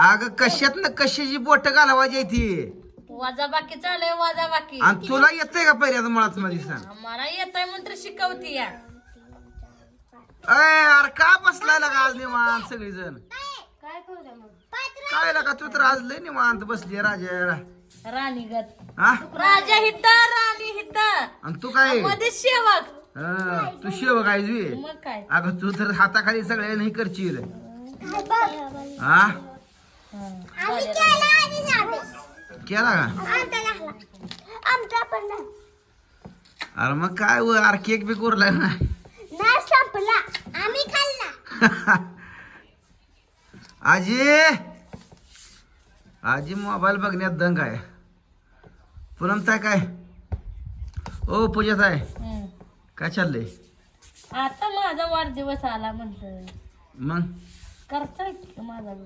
अग कशात ना कशाची बोट घालवायची ती? वाजा बाकी चालय वाजा बाकी आणि तुला येतंय का पहिल्यांदा मुळात मध्ये सांग? मला येत आहे म्हणून तर शिकवती या. अय अरे का बसलाय लागा आज निवांत सगळीजण? काय करू काय लागा तू तर आज लय निवांत बसली राजा राणीगत हा राजा हित राणी हित. आणि तू काय? मध्ये शेवक. हा, तू शेव काय जुई मग काय? अगं तू तर हाताखाली सगळ्या नाही करशील. हा केला का? आमचा पण नाही अरे मग काय व, अरे केक बी उरलाय ना. नाही संपला. आम्ही खाल्ला. आजी. आजी मोबाईल बघण्यात दंग आहे. पुनम ताय काय? ओ पूजात आहे हम्म. काय चाललंय? आता माझा वाढदिवस आला म्हटलं. मग? करताय की माझा बी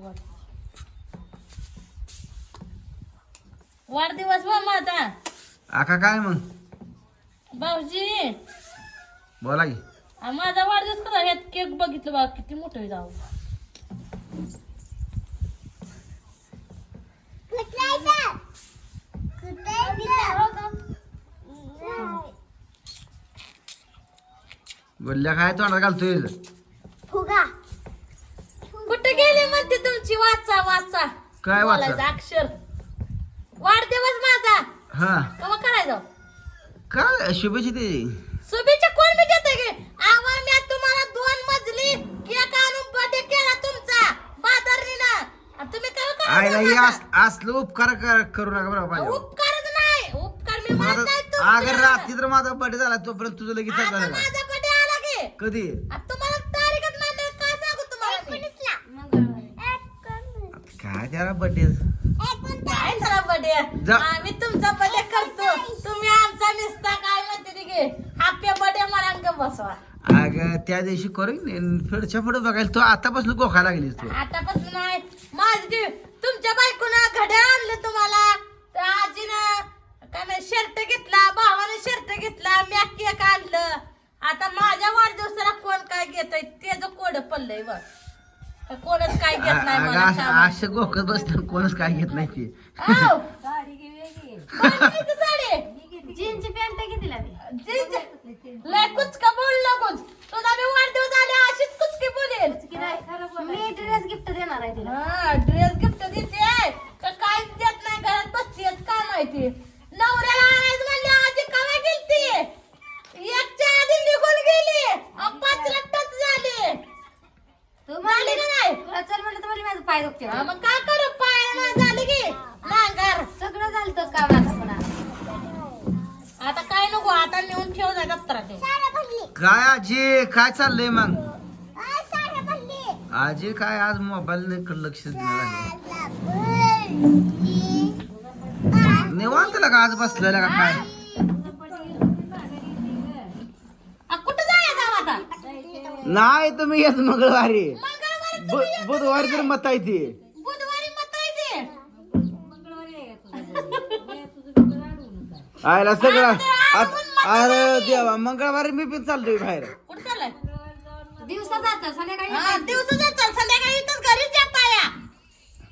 वाढदिवस बा माझा आका काय मग? भाऊजी. बोला की. आ, माझा वाढदिवस कसा? ह्यात केक बघितलं बा किती मोठं जाऊ. बोलल्या काय तोंडात घालतोय? फुगा. कुठे गेली म्हणते तुमची? वाचा वाचा. काय वाचा? बोलायचं अक्षर. हा. करायचं काय शुभेच्छा ते. शुभेच्छा कोण मी देते गे आवा मी तुम्हाला दोन मजली केक आणून बर्थडे केला तुमचा बाजारीला आणि तुम्ही काय आईला हे करायचं अस- असलं उपकार कर- करू नका बरं पाहिजे उपकारच नाही. उपकार मी म्हणत माझा नाही अगर तुमच्या. रात्री तर माझा बर्थडे झाला तोपर्यंत तुझं लगेच आता झालं. का माझा बर्थडे आला की. कधी? आता तुम्हाला तारीखच माहिती काय सांगू तुम्हाला मी? काय त्याला बर्थडे काय झाला बर्थडे जा. आम्ही तुमचा बर्थडे करतो. तुम्ही आमचा निसता काय म्हणते घे हॅपी बर्थडे मला अंग बसवा. अग त्या दिवशी करून पुढच्या पुढे बघायला तू आतापासून गोखा लागलीस तू. आतापासून नाही. माझी तुमच्या बायकोनं घड्या आणलं तुम्हाला. आजीनं काय नाही शर्ट घेतला भावानं शर्ट घेतला मी केक आणलं. आता माझ्या वाढदिवसाला कोण काय घेतय? त्याचं कोड पडलंय बघ. का कोणच काय घेत नाही अगं असं. असं गोखत बसतं कोणच काय घेत नाही ते. जीनची पॅन्ट जीन्स. लय कुचका बोल नकोच तुझा मी वाढदिवस आले अशीच कुचकी बोलेल. मी ड्रेस गिफ्ट देणार आहे तिला. हा ड्रेस गिफ्ट देते का काय देत नाही घरात बसतेच काय माहिती नवऱ्याला आणायचं म्हणले आधी कवा गेलती एकच्या आधी निघून गेली अन पाच लट्टच झाले तू झाली का नाही तुला चल म्हणलं तर म्हणली माझं पाय दुखते हा, मग काय करू पाय झाले की नांगर माझं पण आता काय नको आता नेऊन ठेव जा दप्तरात ते. काय आजी काय चाललंय मग? आजी काय आज मोबाईल लक्ष झाले? निवांत का आज बसलेला का काय? आ, कुठं जायचं आता? नाही तुम्ही येत मंगळवारी. मंगळवारी बु- बुधवारी तर मत आहे ती. आयला सगळं. आत- अरे देवा मंगळवारी मी पण चाललोय बाहेर. कुठं चाललाय? दिवसा जात संध्याकाळी हा, दिवसाचा चल संध्याकाळी इथंच घरीच या पाया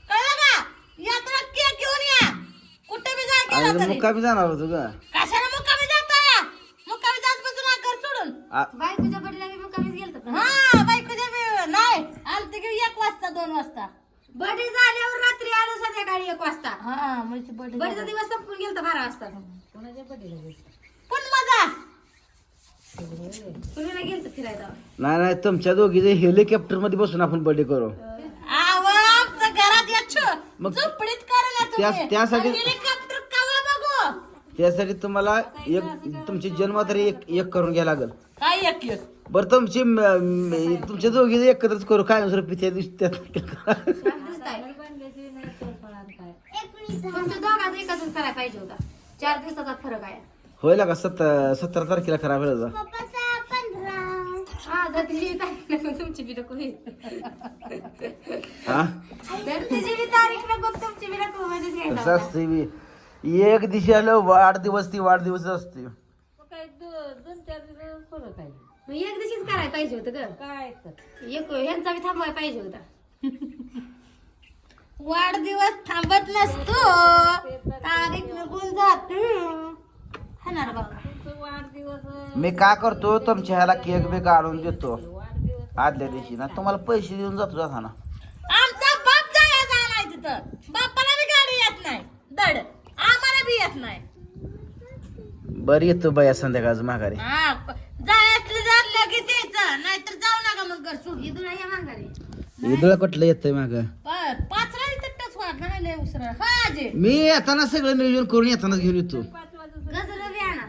कळलं का? यात्रा केक घेऊन या. कुठे बी जाय केलं अरे तरी. मुक्कामी जाणार होतो का? कशाला मुक्कामी जाता या मुक्कामी जात बसून हा घर सोडून. आ- बायकोच्या बडीला मी मग कमीच गेलतो हा बायकोच्या बी नाही आलते की एक वाजता दोन वाजता. बडी झाल्यावर रात्री आलो संध्याकाळी एक वाजता. हा म्हणजे बर्थडे दिवस संपून गेलता बारा वाजता. पण मजा तुम्ही नाही गेलतो फिरायला? नाही नाही तुमच्या दोघीचे हेलिकॉप्टरमध्ये बसून आपण बर्थडे करू. आव आमचं घरात या छो. मग झोपडीत करा ना त्यासाठी- हेलिकॉप्टर कवा बघू? त्यासाठी तुम्हाला एक तुमची जन्मतारीख एक एक करून घ्यायला लागल. काय एक एक? बरं तुमची तुमच्या दोघीचे एकत्रच करू. काय नसर त्या दिवशी दिसताय तुमच्या दोघांचं एकत्रच करायला पाहिजे होता. चार दिवसाचा फरक आहे. होईल का? सत्तर सतरा तारखेला खराब हा तारीख नको तुमची बी नको हा? धरतीची बी तारीख नको तुमची बी नको मध्येच घ्यायचा कसं होता. असते बी? एक दिवशी आलं वाढदिवस ती वाढदिवस असते एक दिवशीच करायला पाहिजे होतं ग. काय एक ह्यांचा बी थांबवायला पाहिजे होता. वाढदिवस थांबत नसतो. तारीख निघून जाते. हाणार बाबा मी काय करतो? तुमच्या ह्याला केक बी काढून देतो. आदल्या दिवशी ना तुम्हाला पैसे देऊन जातो जाताना आमचा बाप जाया झालाय तिथं. बापाला बी गाडी येत नाही. दड आम्हाला बी येत नाही. बरं येतो बाया संध्याकाळचं माघारी. हा जायचं जर लगेच यायचं. नाहीतर जाऊ नका मग घर सोडून. इथून या माघारी. इदळ कुठलं येतंय माग प- पाच राहिली तर टच वाट नाही लय उसरा मी येताना सगळं नियोजन करून येतानाच घेऊन येतो. गजर बी आणा.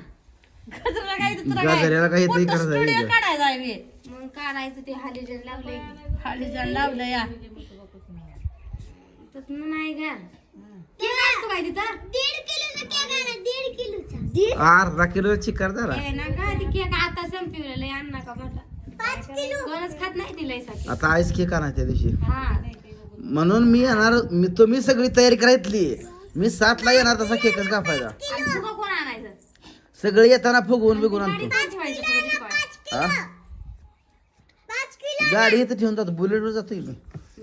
गजरा काय तुला काय? गजऱ्याला काही तरी मोठं करायचं studio वेगळं. काढायचा आहे बे. मग काढायचं ते हालिजन लावलंय. खाली जाऊन लावलं या. तसं नाही का? केक असतो काय तिथं. दीड किलोचा केक आहे दीड किलोचा. अर्धा किलो चिकार झाला. ना का ते केक आता संपवलेलं आण नका म्हटलं. पाच किलो. कोणच खात नाही आता आईस केक आणा त्या दिवशी. हा. म्हणून मी येणार मी तुम्ही सगळी तयारी करायतली मी सातला येणार तसा केकच कापायचा कोण आणायचं सगळे येताना फुगवून बिगून आणतो पाच व्हायचं सगळं शिकवायचं. हा? गाडी इथं ठेवून जातो बुलेटवर जातो की मी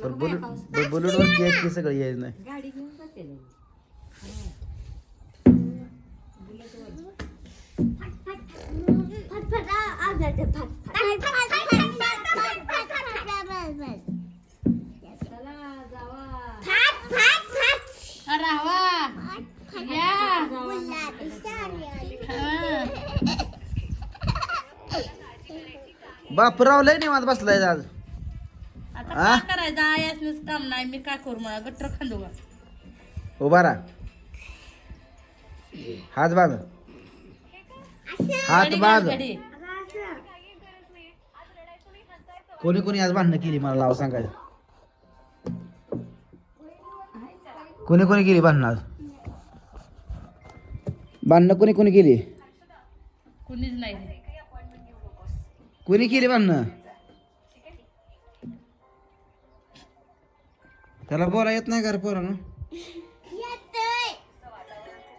पण बुलेट बुलेटवर केक ते सगळं यायचं नाही गाडी घेऊन जाते ना. चला जावा राहावा या हा. बापराव लय निवांत बसलाय आज. आता? काय करायचं? आयासनीच काम नाही. मी काय करू? मला गट्टर खांदू का? उभा राहा. हात बांध. हात घडी घाल, बांध. घडी. कोणी कोणी आज भांडणं केली? मला नाव सांगायचं. कोणी कोणी केली भांडणं आज? भांडणं कोणी कोणी केली? कुणीच नाही. कोणी केली भांडणं? त्याला बोला येत नाही का रे पोरानं?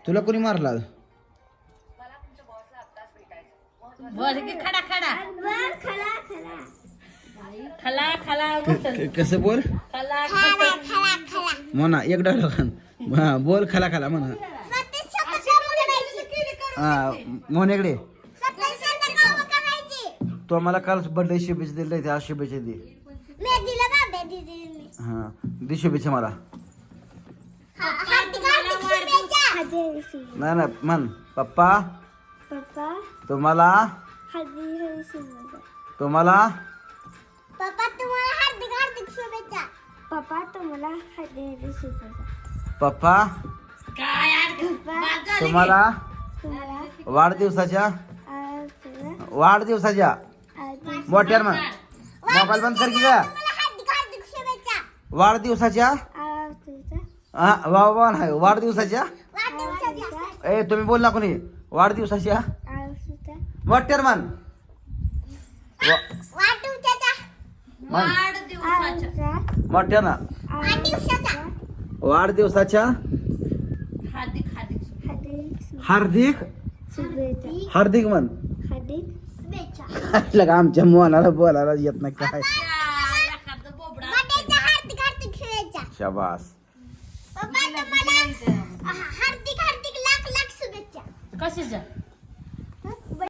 तुला कोणी मारला? कसं बोल? म्हणा एक डायलॉग हा बोल खाला खाला म्हणा. हा मोनेकडे तो मला काल बर्थडे शुभेच्छा दिले त्या शुभेच्छा दे. हा दे शुभेच्छा मला. नाही नाही म्हण. पप्पा पप्पा तुम्हाला? शुभेच्छा. तुम्हाला? पप्पा तुम्हाला हार्दिक हार्दिक शुभेच्छा. पप्पा तुम्हाला हार्दिक हार्दिक शुभेच्छा. पप्पा? काय यार? बाद झाली तुम्हाला? तुम्हाला? वाढदिवसाच्या? आज तुला? वाढदिवसाच्या? मोठ्यानं म्हण. मोबाईल बंद कर की का हार्दिक हार्दिक शुभेच्छा. वाढदिवसाच्या? हा वा वा नाही वाढदिवसाच्या? ए तुम्ही बोल ना कोणी. वाढदिवसाच्या? तुझा मोठ्यानं म्हण. वा- वाढदिवसाच्या. हार्दिक हार्दिक हार्दिक हार्दिक? लगा आमच्या मुलाला बोलायला येत नाही काय? शाबास. पप्पा तुम्हाला हार्दिक हार्दिक लाख लाख शुभेच्छा. कशाच्या?